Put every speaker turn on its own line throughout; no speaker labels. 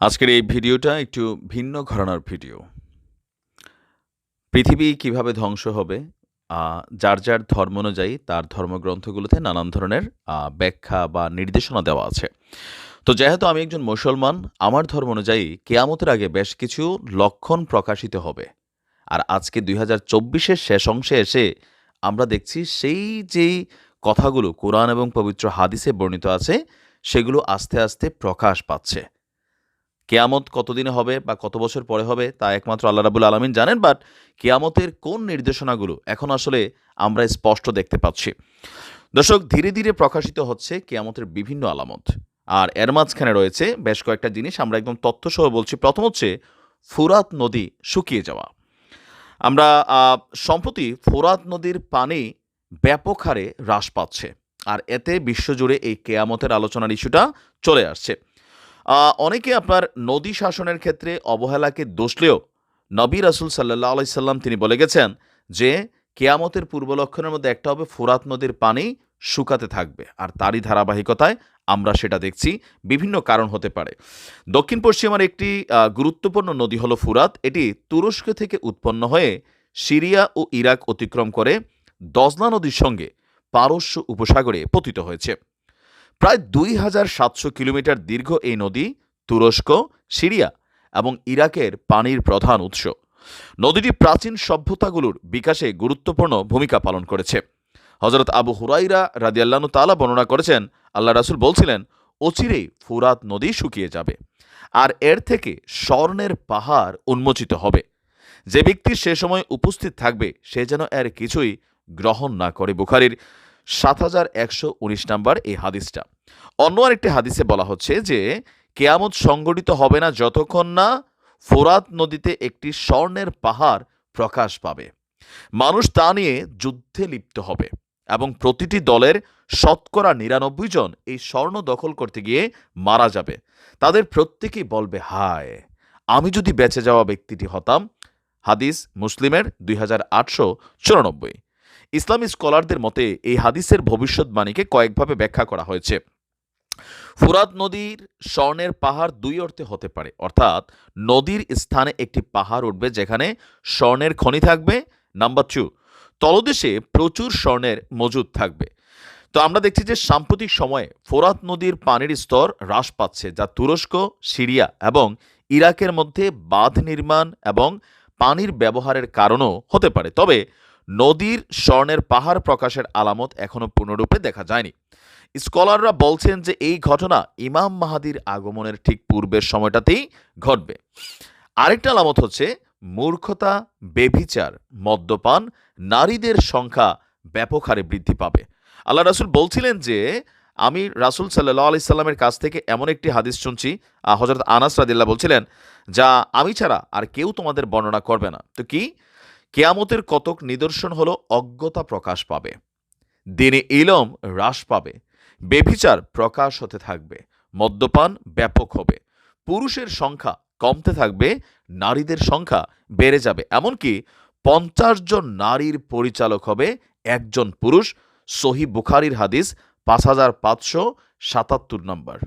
আজকের এই ভিডিওটা একটু ভিন্ন ঘরানার ভিডিও। পৃথিবী কীভাবে ধ্বংস হবে যার যার ধর্ম অনুযায়ী তার ধর্মগ্রন্থগুলোতে নানান ধরনের ব্যাখ্যা বা নির্দেশনা দেওয়া আছে। তো যেহেতু আমি একজন মুসলমান, আমার ধর্ম অনুযায়ী কেয়ামতের আগে বেশ কিছু লক্ষণ প্রকাশিত হবে। আর আজকে দুই হাজার চব্বিশের শেষ অংশে এসে আমরা দেখছি সেই যেই কথাগুলো কোরআন এবং পবিত্র হাদিসে বর্ণিত আছে, সেগুলো আস্তে আস্তে প্রকাশ পাচ্ছে। কেয়ামত কতদিনে হবে বা কত বছর পরে হবে, তা একমাত্র আল্লাহ রাবুল আলমিন জানেন বাট কেয়ামতের কোন নির্দেশনাগুলো এখন আসলে আমরা স্পষ্ট দেখতে পাচ্ছি। দর্শক, ধীরে ধীরে প্রকাশিত হচ্ছে কেয়ামতের বিভিন্ন আলামত। আর এর মাঝখানে রয়েছে বেশ কয়েকটা জিনিস, আমরা একদম তথ্যসহ বলছি। প্রথম হচ্ছে, ফুরাত নদী শুকিয়ে যাওয়া। আমরা সম্প্রতি ফোরাত নদীর পানি ব্যাপক হারে হ্রাস পাচ্ছে, আর এতে বিশ্বজুড়ে এই কেয়ামতের আলোচনার ইস্যুটা চলে আসছে। অনেকে আপনার নদী শাসনের ক্ষেত্রে অবহেলাকে দোষলেও নবী রাসুল সাল্লাহ আলাইসাল্লাম তিনি বলে গেছেন যে, কেয়ামতের পূর্ব লক্ষণের মধ্যে একটা হবে ফুরাত নদীর পানি শুকাতে থাকবে। আর তারই ধারাবাহিকতায় আমরা সেটা দেখছি। বিভিন্ন কারণ হতে পারে। দক্ষিণ পশ্চিমার একটি গুরুত্বপূর্ণ নদী হলো ফুরাত। এটি তুরস্ক থেকে উৎপন্ন হয়ে সিরিয়া ও ইরাক অতিক্রম করে দজনা নদীর সঙ্গে পারস্য উপসাগরে পতিত হয়েছে। প্রায় দুই হাজার সাতশো কিলোমিটার দীর্ঘ এই নদী তুরস্ক, সিরিয়া এবং ইরাকের পানির প্রধান উৎস। নদীটি প্রাচীন সভ্যতাগুলোর বিকাশে গুরুত্বপূর্ণ ভূমিকা পালন করেছে। হজরত আবু হুরাইরা রাদিয়াল্লাহু তালা বর্ণনা করেছেন, আল্লাহ রাসুল বলছিলেন অচিরেই ফুরাত নদী শুকিয়ে যাবে আর এর থেকে স্বর্ণের পাহাড় উন্মোচিত হবে। যে ব্যক্তি সে সময় উপস্থিত থাকবে, সে যেন এর কিছুই গ্রহণ না করে। বুখারির সাত হাজার একশো উনিশ নাম্বার এই হাদিসটা। অন্য আরেকটি হাদিসে বলা হচ্ছে যে, কেয়ামত সংগঠিত হবে না যতক্ষণ না ফোরাত নদীতে একটি স্বর্ণের পাহাড় প্রকাশ পাবে। মানুষ তা নিয়ে যুদ্ধে লিপ্ত হবে এবং প্রতিটি দলের শতকরা নিরানব্বই জন এই স্বর্ণ দখল করতে গিয়ে মারা যাবে। তাদের প্রত্যেকেই বলবে, হায়, আমি যদি বেঁচে যাওয়া ব্যক্তিটি হতাম। হাদিস মুসলিমের দুই হাজার আটশো চুরানব্বই। ইসলামী স্কলারদের মতে, এই হাদিসের ভবিষ্যৎবাণীকে কয়েকভাবে ব্যাখ্যা করা হয়েছে। ফুরাত নদীর স্বর্ণের পাহাড় দুই অর্থে হতে পারে। অর্থাৎ, নদীর স্থানে একটি পাহাড় উঠবে যেখানে স্বর্ণের খনি থাকবে। নাম্বার টু তলদেশে প্রচুর স্বর্ণের মজুদ থাকবে। তো আমরা দেখছি যে সাম্প্রতিক সময়ে ফোরাত নদীর পানির স্তর হ্রাস পাচ্ছে, যা তুরস্ক, সিরিয়া এবং ইরাকের মধ্যে বাঁধ নির্মাণ এবং পানির ব্যবহারের কারণও হতে পারে। তবে নদীর স্বর্ণের পাহাড় প্রকাশের আলামত এখনও পূর্ণরূপে দেখা যায়নি। স্কলাররা বলছেন যে এই ঘটনা ইমাম মাহাদির আগমনের ঠিক পূর্বের সময়টাতেই ঘটবে। আরেকটা আলামত হচ্ছে মূর্খতা বেভিচার মদ্যপান নারীদের সংখ্যা ব্যাপক হারে বৃদ্ধি পাবে। আল্লাহ রাসুল বলছিলেন যে আমি রাসুল সাল্লাহ আলি সাল্লামের কাছ থেকে এমন একটি হাদিস শুনছি হজরত আনাস রাদিল্লাহ বলছিলেন, যা আমি ছাড়া আর কেউ তোমাদের বর্ণনা করবে না। তো কি? কেয়ামতের কতক নিদর্শন হলো অজ্ঞতা প্রকাশ পাবে। দিনে ইলম হ্রাস পাবে। বেভিচার প্রকাশ হতে থাকবে। মদ্যপান ব্যাপক হবে। পুরুষের সংখ্যা কমতে থাকবে, নারীদের সংখ্যা বেড়ে যাবে। এমনকি পঞ্চাশ জন নারীর পরিচালক হবে একজন পুরুষ। সহি বুখারির হাদিস পাঁচ হাজার পাঁচশো সাতাত্তর নম্বর।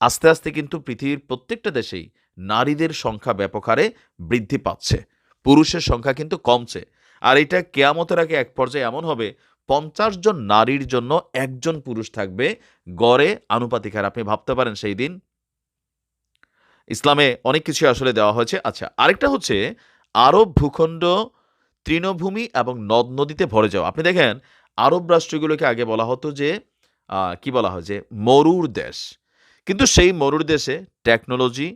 আস্তে আস্তে কিন্তু পৃথিবীর প্রত্যেকটা দেশেই নারীদের সংখ্যা ব্যাপক হারে বৃদ্ধি পাচ্ছে। পুরুষের সংখ্যা কিন্তু কমছে। আর এটা কেয়ামতের আগে এক পর্যায়ে এমন হবে, পঞ্চাশ জন নারীর জন্য একজন পুরুষ থাকবে, গড়ে আনুপাতিক। হার আপনি ভাবতে পারেন সেই দিন। ইসলামে অনেক কিছু আসলে দেওয়া হয়েছে। আচ্ছা আরেকটা হচ্ছে, আরব ভূখণ্ড তৃণভূমি এবং নদ নদীতে ভরে যাওয়া। আপনি দেখেন, আরব রাষ্ট্রগুলোকে আগে বলা হতো যে কি বলা হয় যে, মরুর দেশ। কিন্তু সেই মরুর দেশে টেকনোলজি,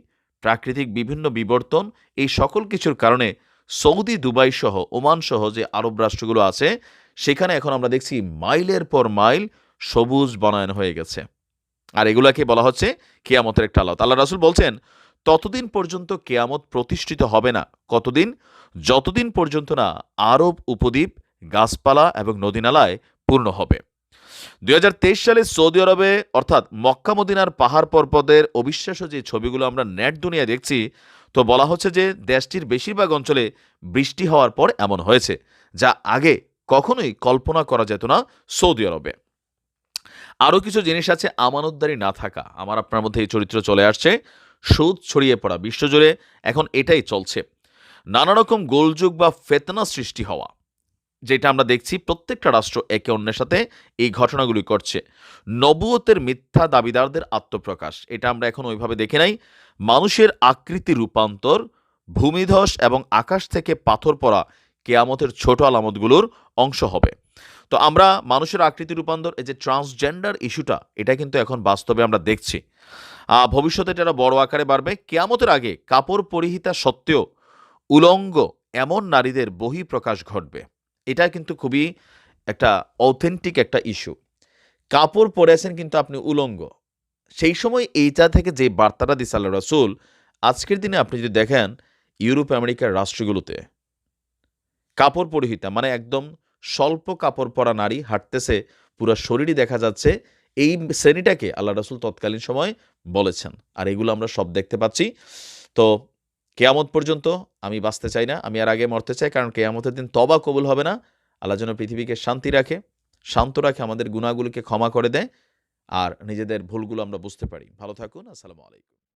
প্রাকৃতিক বিভিন্ন বিবর্তন, এই সকল কিছুর কারণে সৌদি, দুবাই সহ, ওমান সহ যে আরব রাষ্ট্রগুলো আছে, সেখানে এখন আমরা দেখছি মাইলের পর মাইল সবুজ বনায়ন হয়ে গেছে। আর এগুলাকে বলা হচ্ছে কেয়ামতের একটা আলাদা আল্লাহ রাসুল বলছেন, ততদিন পর্যন্ত কেয়ামত প্রতিষ্ঠিত হবে না। কতদিন? যতদিন পর্যন্ত না আরব উপদ্বীপ, গাছপালা এবং নদীনালায় পূর্ণ হবে। দুই হাজার তেইশ সালে সৌদি আরবে, অর্থাৎ মক্কা মদিনার পাহাড় পর্বতের অবিশ্বাস্য যে ছবিগুলো আমরা নেট দুনিয়া দেখছি তো বলা হচ্ছে যে দেশটির বেশিরভাগ অঞ্চলে বৃষ্টি হওয়ার পর এমন হয়েছে, যা আগে কখনোই কল্পনা করা যেত না সৌদি আরবে। আরও কিছু জিনিস আছে আমানতদারি না থাকা। আমার আপনার মধ্যে এই চরিত্র চলে আসছে। সুদ ছড়িয়ে পড়া বিশ্বজুড়ে এখন এটাই চলছে। নানা রকম গোলযোগ বা ফেতনা সৃষ্টি হওয়া, যেটা আমরা দেখছি প্রত্যেকটা রাষ্ট্র একে অন্যের সাথে এই ঘটনাগুলি করছে। নবুয়তের মিথ্যা দাবিদারদের আত্মপ্রকাশ, এটা আমরা এখন ওইভাবে দেখে নাই। মানুষের আকৃতি রূপান্তর, ভূমিধস এবং আকাশ থেকে পাথর পড়া কেয়ামতের ছোট আলামতগুলোর অংশ হবে। তো আমরা মানুষের আকৃতি রূপান্তর, এই যে ট্রান্সজেন্ডার ইস্যুটা, এটা কিন্তু এখন বাস্তবে আমরা দেখছি। ভবিষ্যতে এটা বড় আকারে বাড়বে। কেয়ামতের আগে কাপড় পরিহিতা সত্ত্বেও উলঙ্গ এমন নারীদের বহিঃপ্রকাশ ঘটবে। এটা কিন্তু খুবই একটা অথেন্টিক একটা ইস্যু কাপড় পরে আছেন কিন্তু আপনি উলঙ্গ। সেই সময় এইটা থেকে যে বার্তাটা দিচ্ছে আল্লাহ রসুল, আজকের দিনে আপনি যদি দেখেন ইউরোপ, আমেরিকার রাষ্ট্রগুলোতে কাপড় পরিহিতা মানে একদম স্বল্প কাপড় পরা নারী হাঁটতেছে, পুরো শরীরই দেখা যাচ্ছে, এই শ্রেণীটাকে আল্লাহ রসুল তৎকালীন সময় বলেছেন। আর এগুলো আমরা সব দেখতে পাচ্ছি। তো কেয়ামত পর্যন্ত আমি বাঁচতে চাই না, আমি আর আগে মরতে চাই, কারণ কেয়ামতের দিন তবা কবুল হবে না। আল্লাহ যেন পৃথিবীকে শান্তি রাখে, শান্ত রাখে, আমাদের গুণাগুলিকে ক্ষমা করে দেয়। আর নিজেদের ভুলগুলো আমরা বুঝতে পারি। ভালো থাকুন আসসালামু আলাইকুম।